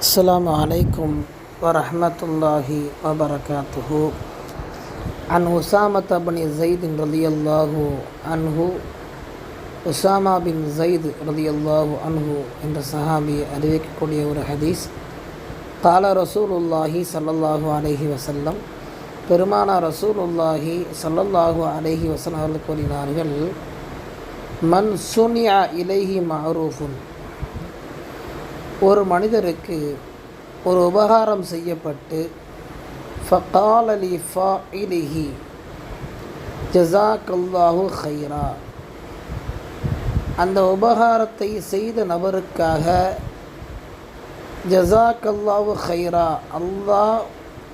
السلام عليكم ورحمة الله وبركاته عن أسامة بن زيد رضي الله عنه Usama பின் ஜயித் ரதியல்லாஹு அன்ஹு என்ற சஹாபி அறிவிக்கக்கூடிய ஒரு ஹதீஸ் கால ரசூலுல்லாஹி சல்லல்லாஹு அலைஹி வசல்லம் பெருமானா ரசூலுல்லாஹி சல்லல்லாஹு அலைஹி வசல்லம் அவர்கள் கூறினார்கள் மன் சுனியா இலைஹி மஹரூஃபுன் ஒரு மனிதருக்கு ஒரு உபகாரம் செய்யப்பட்டு ஃபகாலலி ஃபா இலிஹி ஜசாக்கல்லாஹு ஹைரா அந்த உபகாரத்தை செய்த நபருக்காக ஜசாக்கல்லாஹு ஹைரா அல்லாஹ்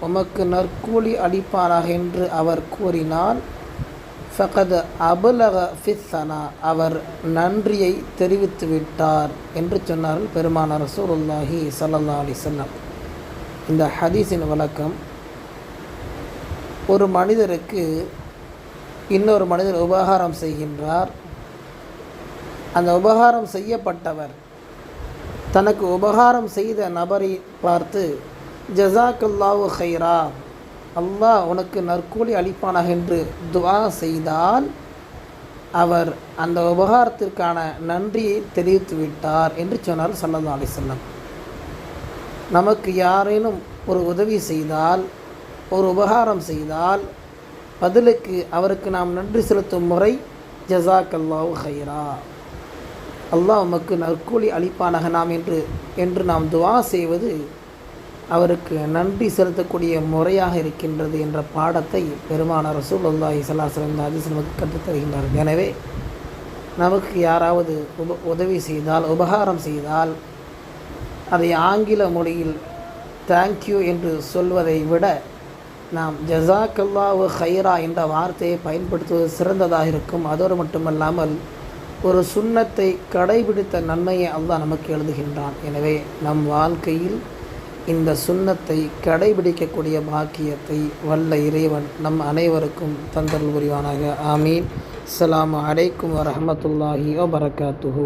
உமக்கு நற்கூலி அளிப்பானாக என்று அவர் கூறினால் ஃபகத் அபுலக ஃபிஸ்ஸனா அவர் நன்றியை தெரிவித்து விட்டார் என்று சொன்னார்கள் பெருமானார் ரசூருல்லாஹி சல்லா அலிசல்லாம் இந்த ஹதீஸின் வழக்கம் ஒரு மனிதருக்கு இன்னொரு மனிதர் உபகாரம் செய்கின்றார். அந்த உபகாரம் செய்யப்பட்டவர் தனக்கு உபகாரம் செய்த நபரை பார்த்து ஜசாக்குல்லாவு ஹைரா அல்லாஹ் உனக்கு நற்கூலி அளிப்பானாக என்று துவா செய்தால் அவர் அந்த உபகாரத்திற்கான நன்றியை தெரிவித்து விட்டார் என்று சொன்னார் சல்லா அலிசல்லம் நமக்கு யாரேனும் ஒரு உதவி செய்தால் ஒரு உபகாரம் செய்தால் பதிலுக்கு அவருக்கு நாம் நன்றி செலுத்தும் முறை ஜசாக் ஹைரா அல்லாஹ் உமக்கு நற்கூலி அளிப்பானாக நாம் என்று என்று நாம் துவா செய்வது அவருக்கு நன்றி செலுத்தக்கூடிய முறையாக இருக்கின்றது என்ற பாடத்தை பெருமான ரசூலுல்லாஹி அல்லாஹி சல்லாஹலம் இந்த ஹதீஸ் நமக்கு கற்றுத்தருகின்றார் எனவே நமக்கு யாராவது உப உதவி செய்தால் உபகாரம் செய்தால் அதை ஆங்கில மொழியில் தேங்க்யூ என்று சொல்வதை விட நாம் ஜசாக்கல்லாவு ஹைரா என்ற வார்த்தையை பயன்படுத்துவது சிறந்ததாக இருக்கும். அதோடு மட்டுமல்லாமல் ஒரு சுண்ணத்தை கடைபிடித்த நன்மையை அல்லாஹ் நமக்கு எழுதுகின்றான். எனவே நம் வாழ்க்கையில் இந்த சுண்ணத்தை கடைபிடிக்கக்கூடிய பாக்கியத்தை வல்ல இறைவன் நம் அனைவருக்கும் தந்தல் புரிவானாக. ஆமீன். அஸ்லாம் அலைக்கும் வரமத்துல்லாஹி வபரகாத்துஹூ.